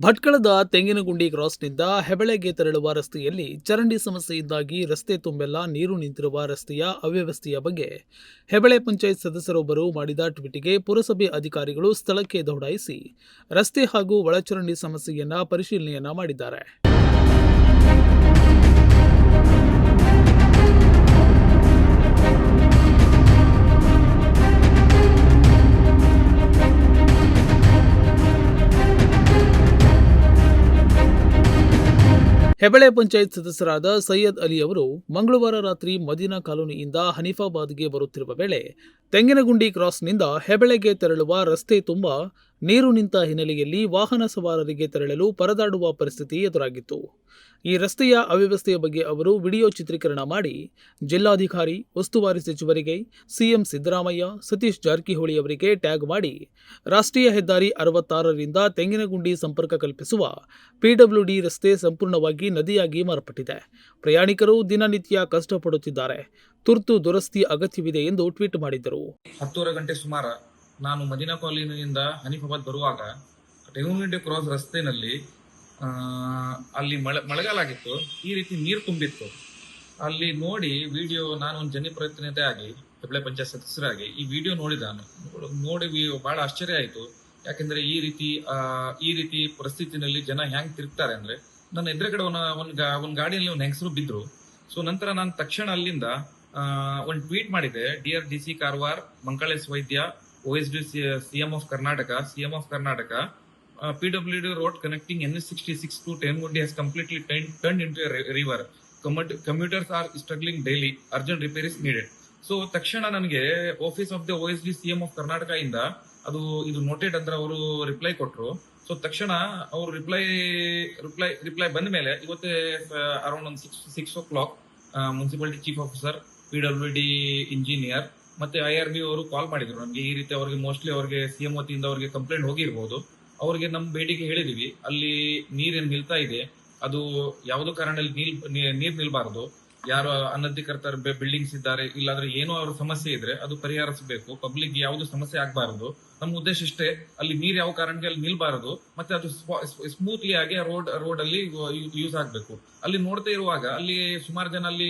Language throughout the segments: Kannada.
ಭಟ್ಕಳದ ತೆಂಗಿನಗುಂಡಿ ಕ್ರಾಸ್ನಿಂದ ಹೆಬಳೆಗೆ ತೆರಳುವ ರಸ್ತೆಯಲ್ಲಿ ಚರಂಡಿ ಸಮಸ್ಯೆಯಿಂದಾಗಿ ರಸ್ತೆ ತುಂಬೆಲ್ಲ ನೀರು ನಿಂತಿರುವ ರಸ್ತೆಯ ಅವ್ಯವಸ್ಥೆಯ ಬಗ್ಗೆ ಹೆಬಳೆ ಪಂಚಾಯತ್ ಸದಸ್ಯರೊಬ್ಬರು ಮಾಡಿದ ಟ್ವೀಟ್ಗೆ ಪುರಸಭೆ ಅಧಿಕಾರಿಗಳು ಸ್ಥಳಕ್ಕೆ ದೌಡಾಯಿಸಿ ರಸ್ತೆ ಹಾಗೂ ಒಳಚರಂಡಿ ಸಮಸ್ಯೆಯನ್ನ ಪರಿಶೀಲನೆಯನ್ನ ಮಾಡಿದ್ದಾರೆ. ಹೆಬಳೆ ಪಂಚಾಯತ್ ಸದಸ್ಯರಾದ ಸೈಯದ್ ಅಲಿ ಅವರು ಮಂಗಳವಾರ ರಾತ್ರಿ ಮದೀನಾ ಕಾಲೋನಿಯಿಂದ ಹನೀಫಾಬಾದ್ಗೆ ಬರುತ್ತಿರುವ ವೇಳೆ ತೆಂಗಿನಗುಂಡಿ ಕ್ರಾಸ್ನಿಂದ ಹೆಬಳೆಗೆ ತೆರಳುವ ರಸ್ತೆ ತುಂಬ ನೀರು ನಿಂತ ಹಿನ್ನೆಲೆಯಲ್ಲಿ ವಾಹನ ಸವಾರರಿಗೆ ತೆರಳಲು ಪರದಾಡುವ ಪರಿಸ್ಥಿತಿ ಎದುರಾಗಿತ್ತು. ಈ ರಸ್ತೆಯ ಅವ್ಯವಸ್ಥೆಯ ಬಗ್ಗೆ ಅವರು ವಿಡಿಯೋ ಚಿತ್ರೀಕರಣ ಮಾಡಿ ಜಿಲ್ಲಾಧಿಕಾರಿ ಉಸ್ತುವಾರಿ ಸಚಿವರಿಗೆ ಸಿಎಂ ಸಿದ್ದರಾಮಯ್ಯ ಸತೀಶ್ ಜಾರಕಿಹೊಳಿ ಅವರಿಗೆ ಟ್ಯಾಗ್ ಮಾಡಿ ರಾಷ್ಟ್ರೀಯ ಹೆದ್ದಾರಿ ಅರವತ್ತಾರರಿಂದ ತೆಂಗಿನಗುಂಡಿ ಸಂಪರ್ಕ ಕಲ್ಪಿಸುವ ಪಿಡಬ್ಲ್ಯೂಡಿ ರಸ್ತೆ ಸಂಪೂರ್ಣವಾಗಿ ನದಿಯಾಗಿ ಮಾರ್ಪಟ್ಟಿದೆ. ಪ್ರಯಾಣಿಕರು ದಿನನಿತ್ಯ ಕಷ್ಟಪಡುತ್ತಿದ್ದಾರೆ. ತುರ್ತು ದುರಸ್ತಿ ಅಗತ್ಯವಿದೆ ಎಂದು ಟ್ವೀಟ್ ಮಾಡಿದ್ದರು. ಹತ್ತೂವರೆ ಗಂಟೆ ಸುಮಾರು ನಾನು ಮದೀನಾ ಕಾಲೋನಿಯಿಂದ ಹನೀಫಾಬಾದ್ ಬರುವಾಗ ಕ್ರಾಸ್ ರಸ್ತೆನಲ್ಲಿ ಆ, ಅಲ್ಲಿ ಮಳೆ, ಮಳೆಗಾಲ ಆಗಿತ್ತು, ಈ ರೀತಿ ನೀರು ತುಂಬಿತ್ತು. ಅಲ್ಲಿ ನೋಡಿ ವಿಡಿಯೋ ನಾನು ಒಂದು ಜನಪ್ರತಿನಿಧಿ ಆಗಿ ಹೆಬ್ಳೆ ಪಂಚಾಯತ್ ಸದಸ್ಯರಾಗಿ, ಈ ವಿಡಿಯೋ ನೋಡಿದ ನೋಡಿ ಬಹಳ ಆಶ್ಚರ್ಯ ಆಯಿತು. ಯಾಕೆಂದ್ರೆ ಈ ರೀತಿ ಈ ರೀತಿ ಪರಿಸ್ಥಿತಿನಲ್ಲಿ ಜನ ಹೆಂಗ್ ತಿರುಗ್ತಾರೆ ಅಂದ್ರೆ, ನನ್ನ ಎದುರುಗಡೆ ಒಂದು ಒಂದ್ ಗಾಡಿಯಲ್ಲಿ ಒಂದು ಹೆಂಗಸರು ಬಿದ್ರು. ಸೊ ನಂತರ ನಾನು ತಕ್ಷಣ ಅಲ್ಲಿಂದ ಒಂದು ಟ್ವೀಟ್ ಮಾಡಿದೆ. Dear D C Karwar Mankalesh Vaidya O S D CM of Karnataka CM of Karnataka road connecting N S sixty six to Tengundi has completely turn in to river commuters are struggling daily urgent repair is needed so ತಕ್ಷಣ ನನಗೆ office of the O S D CM of Karnataka ಇಂದ ಅದು, ಇದು ನೋಟೆಡ್ ಅಂದ್ರೆ ಅವರು ರಿಪ್ಲೈ ಕೊಟ್ಟರು ಸೊ ತಕ್ಷಣ ಅವರು ರಿಪ್ಲೈ ರಿಪ್ಲೈ ರಿಪ್ಲೈ ಬಂದ ಮೇಲೆ ಇವತ್ತೇ ಅರೌಂಡ್ ಒಂದು six six o'clock municipality chief officer P W D engineer ಮತ್ತೆ ಐ ಆರ್ ಬಿ ಅವರು ಕಾಲ್ ಮಾಡಿದ್ರು. ನಮಗೆ ಈ ರೀತಿ ಅವರಿಗೆ ಮೋಸ್ಟ್ಲಿ ಅವರಿಗೆ ಸಿಎಂ ವತಿಯಿಂದ ಅವರಿಗೆ ಕಂಪ್ಲೇಂಟ್ ಹೋಗಿರ್ಬೋದು. ಅವರಿಗೆ ನಮ್ಮ ಬೇಡಿಕೆ ಹೇಳಿದೀವಿ. ಅಲ್ಲಿ ನೀರೇನ್ ನಿಲ್ತಾ ಇದೆ, ಅದು ಯಾವುದೋ ಕಾರಣದಲ್ಲಿ ನೀಲ್ ನೀರು ನಿಲ್ಬಾರದು. ಯಾರು ಅನಧಿಕೃತ ಬಿಲ್ಡಿಂಗ್ಸ್ ಇದ್ದಾರೆ, ಇಲ್ಲಾಂದ್ರೆ ಏನೋ ಅವ್ರ ಸಮಸ್ಯೆ ಇದ್ರೆ ಅದು ಪರಿಹರಿಸಬೇಕು. ಪಬ್ಲಿಕ್ ಯಾವುದು ಸಮಸ್ಯೆ ಆಗಬಾರದು. ನಮ್ಮ ಉದ್ದೇಶ ಇಷ್ಟೇ, ಅಲ್ಲಿ ನೀರು ಯಾವ ಕಾರಣಕ್ಕೆ ಅಲ್ಲಿ ನಿಲ್ಬಾರದು, ಮತ್ತೆ ಅದು ಸ್ಮೂತ್ಲಿ ಆಗಿ ರೋಡ್ ರೋಡ್ ಅಲ್ಲಿ ಯೂಸ್ ಆಗ್ಬೇಕು. ಅಲ್ಲಿ ನೋಡ್ತಾ ಇರುವಾಗ, ಅಲ್ಲಿ ಸುಮಾರು ಜನ ಅಲ್ಲಿ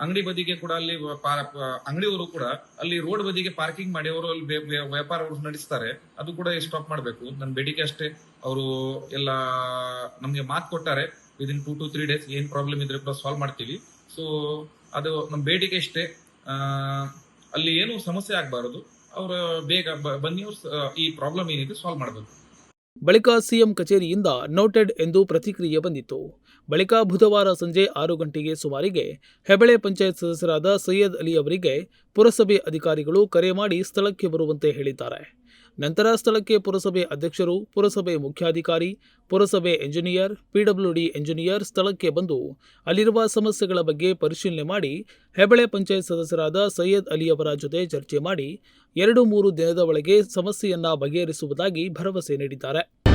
ಅಂಗಡಿ ಬದಿಗೆ ಕೂಡ ಅಲ್ಲಿ ಅಂಗಡಿಯವರು ಕೂಡ ಅಲ್ಲಿ ರೋಡ್ ಬದಿಗೆ ಪಾರ್ಕಿಂಗ್ ಮಾಡಿ ಅವರು ಅಲ್ಲಿ ವ್ಯ- ವ್ಯ- ವ್ಯಾಪಾರ ನಡೆಸ್ತಾರೆ. ಅದು ಕೂಡ ಸ್ಟಾಪ್ ಮಾಡಬೇಕು. ನನ್ನ ಬೇಡಿಕೆ ಅಷ್ಟೇ. ಅವರು ಎಲ್ಲ ನಮ್ಗೆ ಮಾತು ಕೊಟ್ಟಾರೆ. Within two to three days ಏನ್ ಪ್ರಾಬ್ಲಮ್ ಇದ್ರೆ ಕೂಡ ಸಾಲ್ವ್ ಮಾಡ್ತೀವಿ. ಸೊ ಅದು ನಮ್ಮ ಬೇಡಿಕೆ ಅಷ್ಟೇ. ಅಲ್ಲಿ ಏನು ಸಮಸ್ಯೆ ಆಗಬಾರದು. ಅವರು ಬೇಗ ಬನ್ನಿ ಈ ಪ್ರಾಬ್ಲಮ್ ಏನಿದೆ ಸಾಲ್ವ್ ಮಾಡಬೇಕು. ಬಳಿಕ ಸಿಎಂ ಕಚೇರಿಯಿಂದ ನೋಟೆಡ್ ಎಂದು ಪ್ರತಿಕ್ರಿಯೆ ಬಂದಿತ್ತು. ಬಳಿಕ ಬುಧವಾರ ಸಂಜೆ ಆರು ಗಂಟೆಗೆ ಸುಮಾರಿಗೆ ಹೆಬಳೆ ಪಂಚಾಯತ್ ಸದಸ್ಯರಾದ ಸೈಯದ್ ಅಲಿ ಅವರಿಗೆ ಪುರಸಭೆ ಅಧಿಕಾರಿಗಳು ಕರೆ ಮಾಡಿ ಸ್ಥಳಕ್ಕೆ ಬರುವಂತೆ ಹೇಳಿದ್ದಾರೆ. ನಂತರ ಸ್ಥಳಕ್ಕೆ ಪುರಸಭೆ ಅಧ್ಯಕ್ಷರು, ಪುರಸಭೆ ಮುಖ್ಯಾಧಿಕಾರಿ, ಪುರಸಭೆ ಎಂಜಿನಿಯರ್ ಪಿಡಬ್ಲ್ಯೂಡಿ ಎಂಜಿನಿಯರ್ ಸ್ಥಳಕ್ಕೆ ಬಂದು ಅಲ್ಲಿರುವ ಸಮಸ್ಯೆಗಳ ಬಗ್ಗೆ ಪರಿಶೀಲನೆ ಮಾಡಿ, ಹೆಬಳೆ ಪಂಚಾಯತ್ ಸದಸ್ಯರಾದ ಸೈಯದ್ ಅಲಿ ಅವರ ಜೊತೆ ಚರ್ಚೆ ಮಾಡಿ, ಎರಡು ಮೂರು ದಿನದ ಒಳಗೆ ಸಮಸ್ಯೆಯನ್ನ ಬಗೆಹರಿಸುವುದಾಗಿ ಭರವಸೆ ನೀಡಿದ್ದಾರೆ.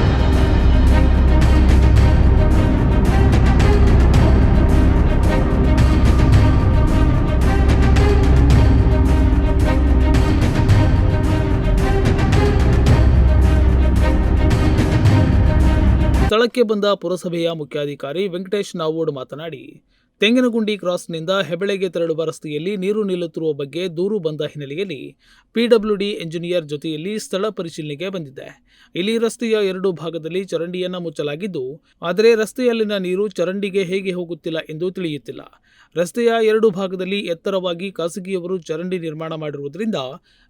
ಸ್ಥಳಕ್ಕೆ ಬಂದ ಪುರಸಭೆಯ ಮುಖ್ಯಾಧಿಕಾರಿ ವೆಂಕಟೇಶ್ ನಾವೋಡ್ ಮಾತನಾಡಿ ತೆಂಗಿನಗುಂಡಿ ಕ್ರಾಸ್ನಿಂದ ಹೆಬಳೆಗೆ ತೆರಳುವ ರಸ್ತೆಯಲ್ಲಿ ನೀರು ನಿಲ್ಲುತ್ತಿರುವ ಬಗ್ಗೆ ದೂರು ಬಂದ ಹಿನ್ನೆಲೆಯಲ್ಲಿ ಪಿಡಬ್ಲ್ಯೂಡಿ ಎಂಜಿನಿಯರ್ ಜೊತೆಯಲ್ಲಿ ಸ್ಥಳ ಪರಿಶೀಲನೆಗೆ ಬಂದಿದೆ. ಇಲ್ಲಿ ರಸ್ತೆಯ ಎರಡು ಭಾಗದಲ್ಲಿ ಚರಂಡಿಯನ್ನ ಮುಚ್ಚಲಾಗಿದ್ದು, ಆದರೆ ರಸ್ತೆಯಲ್ಲಿನ ನೀರು ಚರಂಡಿಗೆ ಹೇಗೆ ಹೋಗುತ್ತಿಲ್ಲ ಎಂದು ತಿಳಿಯುತ್ತಿಲ್ಲ. ರಸ್ತೆಯ ಎರಡು ಭಾಗದಲ್ಲಿ ಎತ್ತರವಾಗಿ ಖಾಸಗಿಯವರು ಚರಂಡಿ ನಿರ್ಮಾಣ ಮಾಡಿರುವುದರಿಂದ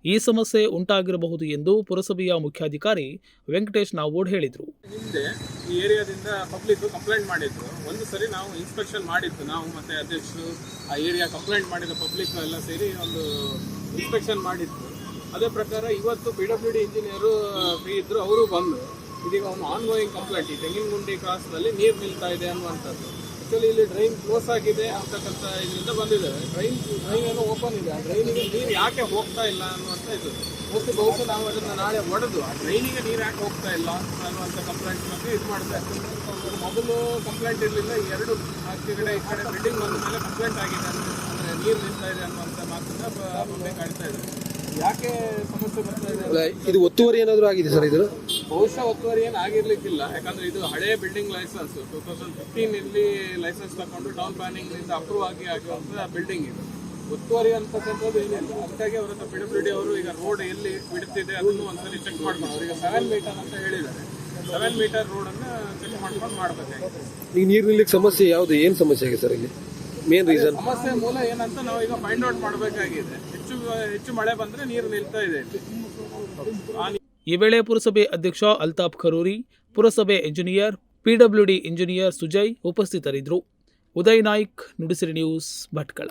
ಈ ಸಮಸ್ಯೆ ಉಂಟಾಗಿರಬಹುದು ಎಂದು ಪುರಸಭೆಯ ಮುಖ್ಯಾಧಿಕಾರಿ ವೆಂಕಟೇಶ್ ನಾವೋಡ್ ಹೇಳಿದರು. ಹಿಂದೆ ಈ ಏರಿಯಾದಿಂದ ಪಬ್ಲಿಕ್ ಕಂಪ್ಲೇಂಟ್ ಮಾಡಿದ್ರು. ಒಂದು ಸರಿ ನಾವು ಇನ್ಸ್ಪೆಕ್ಷನ್ ಮಾಡಿದ್ದು, ನಾವು ಮತ್ತೆ ಅಧ್ಯಕ್ಷರು, ಆ ಏರಿಯಾ ಕಂಪ್ಲೇಂಟ್ ಮಾಡಿದ ಪಬ್ಲಿಕ್ ಎಲ್ಲ ಸೇರಿ ಒಂದು ಇನ್ಸ್ಪೆಕ್ಷನ್ ಮಾಡಿದ್ರು. ಅದೇ ಪ್ರಕಾರ ಇವತ್ತು P W D engineer free ಇದ್ರು, ಅವರು ಬಂದು ಇದೀಗ ಒಂದು ಆನ್ ಗೋಯಿಂಗ್ ಕಂಪ್ಲೇಂಟ್ ಈ ತೆಂಗಿನಗುಂಡಿ ಕ್ರಾಸ್ನಲ್ಲಿ ನೀರು ನಿಲ್ತಾ ಇದೆ ಅನ್ನುವಂಥದ್ದು. ಆ್ಯಕ್ಚುಲಿ ಇಲ್ಲಿ ಡ್ರೈನ್ ಕ್ಲೋಸ್ ಆಗಿದೆ ಅಂತಕ್ಕಂಥ ಇದರಿಂದ ಬಂದಿದೆ. ಡ್ರೈನ್ ಡ್ರೈನ್ ಏನೋ ಓಪನ್ ಇದೆ. ಆ ಡ್ರೈನಿಗೆ ನೀರು ಯಾಕೆ ಹೋಗ್ತಾ ಇಲ್ಲ ಅನ್ನುವಂಥ ಇದು. ಮೋಸ್ಟ್ಲಿ ಬಹುಶಃ ನಾವು ಅದನ್ನು ನಾಳೆ ಒಡೆದು, ಆ ಡ್ರೈನಿಗೆ ನೀರು ಯಾಕೆ ಹೋಗ್ತಾ ಇಲ್ಲ ಅನ್ನುವಂಥ ಕಂಪ್ಲೇಂಟ್ ಬಗ್ಗೆ ಇದು ಮಾಡಿದೆ ಮೊದಲು ಕಂಪ್ಲೇಂಟ್ ಇರಲಿಲ್ಲ ಎರಡು ಈ ಕಡೆ ಈ ಕಡೆ ಬಿಲ್ಡಿಂಗ್ ಬಂದ ಮೇಲೆ ಕಂಪ್ಲೇಂಟ್ ಆಗಿದೆ ಅಂದರೆ ನೀರು ನಿಲ್ತಾ ಇದೆ ಅನ್ನುವಂಥ ಮಾತನ್ನು ಕಾಣ್ತಾ ಇದೆ. ಯಾಕೆ ಸಮಸ್ಯೆ ಬರ್ತಾ ಇದೆ? ಇದು ಒತ್ತುವರಿ ಏನಾದರೂ ಆಗಿದೆ ಸರ್ ಇದು? ಬಹುಶಃ ಒತ್ತುವರಿ ಏನು ಆಗಿರ್ಲಿಕ್ಕಿಲ್ಲ. ಯಾಕಂದ್ರೆ ಇದು ಹಳೆ building licence two thousand fifteen ಇಲ್ಲಿ ಲೈಸೆನ್ಸ್ ತಗೊಂಡು ಟೌನ್ ಪ್ಲಾನಿಂಗ್ನಿಂದ ಅಪ್ರೂವ್ ಆಗಿ ಆಗಿರುವಂತಹ ಬಿಲ್ಡಿಂಗ್ ಇದು. ಒತ್ತುವರಿ ಅಂತಕ್ಕಂಥದ್ದು ಏನಿಲ್ಲ. ಅದಕ್ಕಾಗಿ ಅವರ ಹತ್ರ ಪಿ ಡಬ್ಲ್ಯೂ ಡಿ ಅವರು ಈಗ ರೋಡ್ ಎಲ್ಲಿ ಬಿಡ್ತಿದೆ ಅದನ್ನು ಒಂದ್ಸಲಿ ಚೆಕ್ ಮಾಡ್ಕೊಂಡು ಅವರಿಗೆ ಸೆವೆನ್ ಮೀಟರ್ ಅಂತ ಹೇಳಿದ್ದಾರೆ. ಸೆವೆನ್ ಮೀಟರ್ ರೋಡ್ ಅನ್ನ ಚೆಕ್ ಮಾಡ್ಕೊಂಡು ಮಾಡ್ಬೇಕಾಗಿದೆ ಈಗ ನೀರು ನಿಲ್ಲಕ್ಕೆ ಸಮಸ್ಯೆ ಯಾವುದು? ಏನು ಸಮಸ್ಯೆ ಆಗಿದೆ ಸರ್ ಇಲ್ಲಿ? ಮೇನ್ ರೀಸನ್ ಸಮಸ್ಯೆ ಮೂಲ ಏನಂತ ನಾವು ಈಗ ಫೈಂಡ್ ಔಟ್ ಮಾಡಬೇಕಾಗಿದೆ. ಹೆಚ್ಚು ಹೆಚ್ಚು ಮಳೆ ಬಂದ್ರೆ ನೀರು ನಿಲ್ತಾ ಇದೆ ಈ ವೇಳೆ ಪುರಸಭೆ ಅಧ್ಯಕ್ಷ ಅಲ್ತಾಫ್ ಖರೂರಿ, ಪುರಸಭೆ ಇಂಜಿನಿಯರ್ ಪಿಡಬ್ಲ್ಯೂಡಿ ಇಂಜಿನಿಯರ್ ಸುಜಯ್ ಉಪಸ್ಥಿತರಿದ್ದರು. ಉದಯ್ ನಾಯ್ಕ್, ನುಡಿಸಿರಿ ನ್ಯೂಸ್ ಭಟ್ಕಳ.